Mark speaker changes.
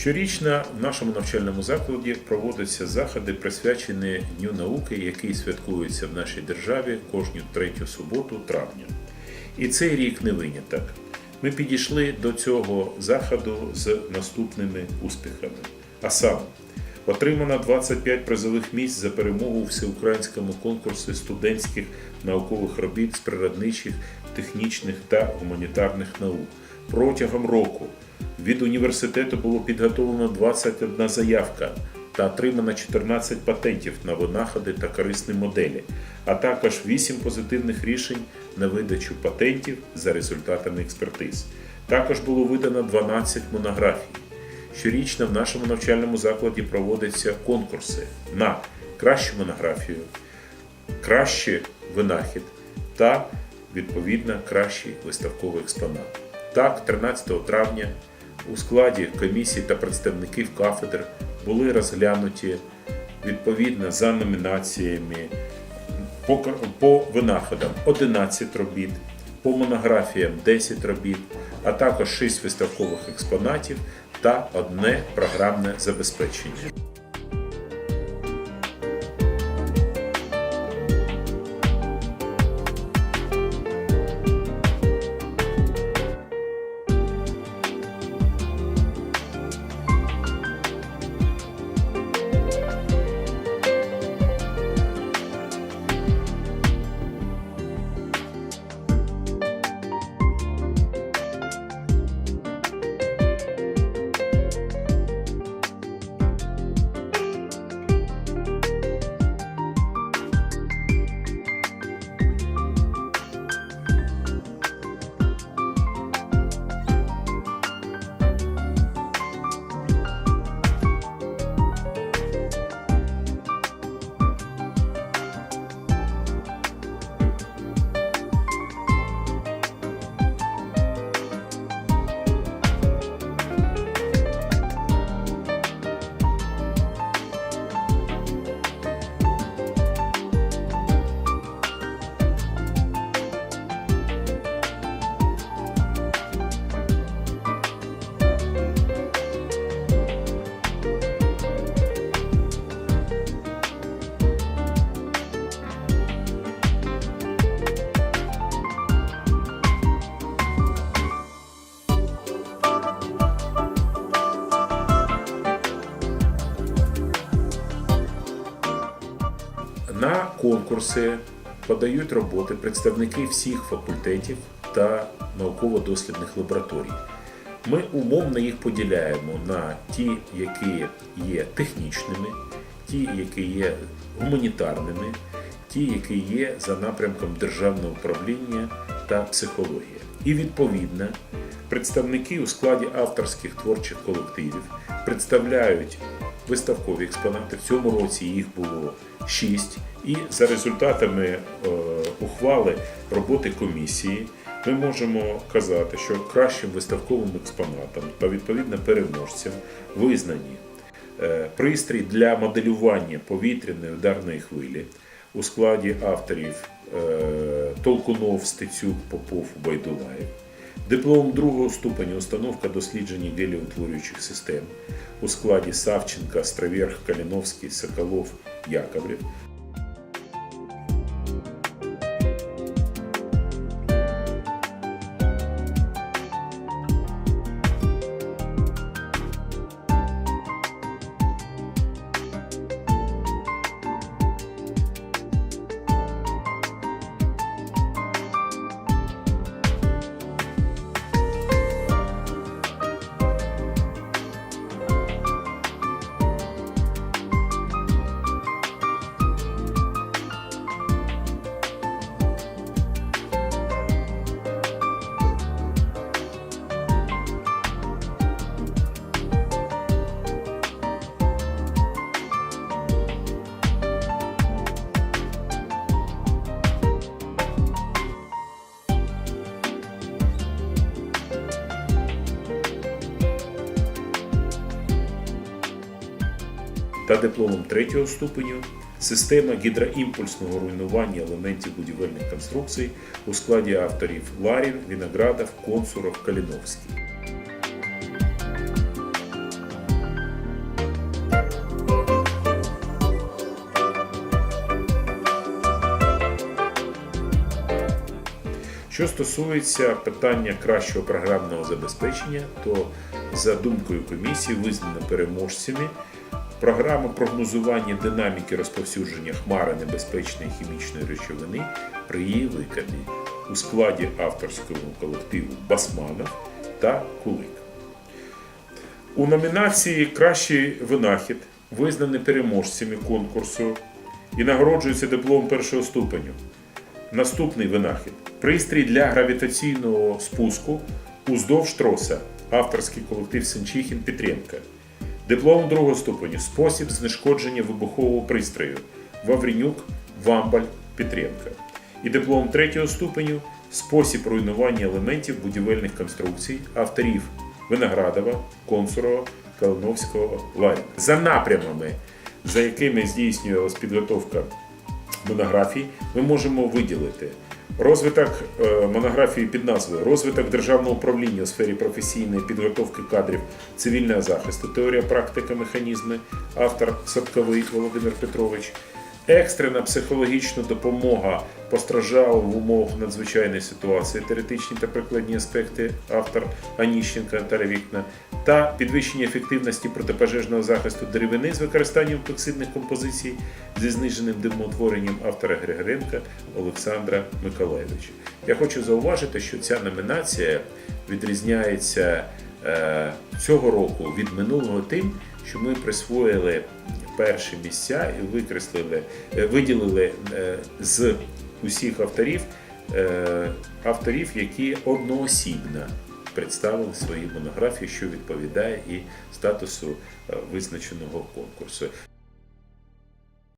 Speaker 1: Щорічно в нашому навчальному закладі проводяться заходи, присвячені Дню науки, який святкується в нашій державі кожну третю суботу травня. І цей рік не виняток. Ми підійшли до цього заходу з наступними успіхами. А саме, отримано 25 призових місць за перемогу у всеукраїнському конкурсі студентських наукових робіт з природничих, технічних та гуманітарних наук. Протягом року від університету було підготовлено 21 заявка та отримано 14 патентів на винаходи та корисні моделі, а також 8 позитивних рішень на видачу патентів за результатами експертиз. Також було видано 12 монографій. Щорічно в нашому навчальному закладі проводяться конкурси на кращу монографію, кращий винахід та, відповідно, кращий виставковий експонат. Так, 13 травня у складі комісії та представників кафедр були розглянуті відповідно за номінаціями по, винаходам 11 робіт, по монографіям 10 робіт, а також 6 виставкових експонатів та одне програмне забезпечення. Конкурси подають роботи представники всіх факультетів та науково-дослідних лабораторій. Ми умовно їх поділяємо на ті, які є технічними, ті, які є гуманітарними, ті, які є за напрямком державного управління та психологія. І відповідно представники у складі авторських творчих колективів представляють виставкові експонати. В цьому році їх було 6. І за результатами е, ухвали роботи комісії ми можемо казати, що кращим виставковим експонатом та відповідно переможцям визнані е, пристрій для моделювання повітряної ударної хвилі у складі авторів е, Толкунов, Стецюк, Попов, Байдулаєв. Диплом другого ступеня установка дослідження геліоутворюючих систем у складі Савченка, Страверх, Каліновський, Соколов, Яковлів. та дипломом третього ступеню система гідроімпульсного руйнування елементів будівельних конструкцій у складі авторів Ларін, Віноградов, Консуров, Каліновський. Що стосується питання кращого програмного забезпечення, то за думкою комісії визнано переможцями програму прогнозування динаміки розповсюдження хмари небезпечної хімічної речовини при її виконанні у складі авторського колективу Басманов та Кулик. У номінації Кращий винахід визнані переможцями конкурсу і нагороджується диплом першого ступеню. Наступний винахід пристрій для гравітаційного спуску уздовж троса, авторський колектив Сенчихін Петренка. Диплом другого ступеню спосіб знешкодження вибухового пристрою Вавренюк Вамбаль Петренка. І диплом третього ступеню спосіб руйнування елементів будівельних конструкцій авторів Виноградова, Консурова, Калиновського, Ларіна. За напрямами, за якими здійснювалась підготовка монографій, ми можемо виділити розвиток е, монографії під назвою Розвиток державного управління у сфері професійної підготовки кадрів цивільного захисту, теорія, практика, механізми, автор Садковий Володимир Петрович. Екстрена психологічна допомога постраждалим в умовах надзвичайної ситуації, теоретичні та прикладні аспекти, автор Аніщенка Наталя Вікна, та підвищення ефективності протипожежного захисту деревини з використанням епоксидних композицій зі зниженим димоутворенням автора Григоренка Олександра Миколаєвича. Я хочу зауважити, що ця номінація відрізняється е, цього року від минулого тим, що ми присвоїли перші місця і викреслили, е, виділили е, з усіх авторів е, авторів, які одноосібно представили свої монографії, що відповідає і статусу визначеного конкурсу.